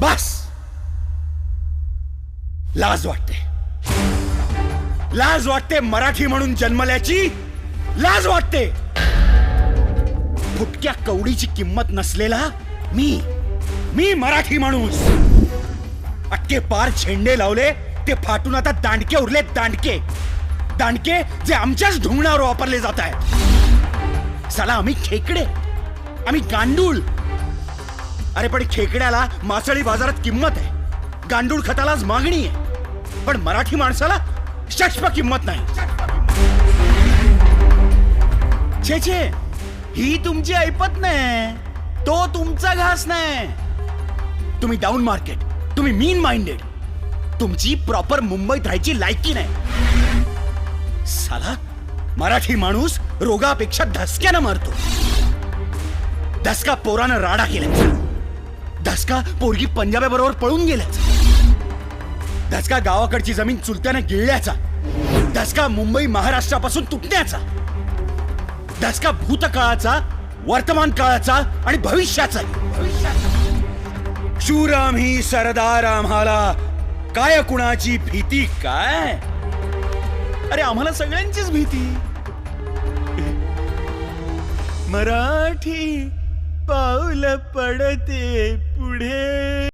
बस लाज वाटते. लाज वाटते मराठी म्हणून जन्मल्याची. लाज वाटते. फुटक्या कवडीची किंमत नसलेला मी. मी मराठी माणूस. अटके पार झेंडे लावले ते फाटून आता दांडके उरले दांडके. दांडके जे आमच्याच ढुंगणावर वापरले जात आहेत. चला आम्ही खेकडे. आम्ही गांडूळ. अरे पण खेकड्याला मासळी बाजारात किंमत आहे. गांडूळ खतालाच मागणी आहे. पण मराठी माणसाला शष्प किंमत नाही. छे छे. ही तुमची ऐपत नाही. तो तुमचा घास नाही. तुम्ही डाऊन मार्केट तुम्ही मीन माइंडेड तुमची प्रॉपर मुंबईत राहायची लायकी नाही. साला मराठी माणूस रोगापेक्षा धसक्यानं मरतो. धसका पोरानं राडा केला धसका पोरगी पंजाबे बरोबर पळून गेल्याचा. धसका गावाकडची जमीन चुलत्यानं गिळल्याचा. धसका मुंबई महाराष्ट्रापासून तुटण्याचा. धसका भूतकाळाचा वर्तमान काळाचा आणि भविष्याचा. शूर आम्ही सरदार आम्हाला काय कुणाची भीती काय? अरे आम्हाला सगळ्यांचीच भीती. मराठी पाव புலப்பட தேப்புடே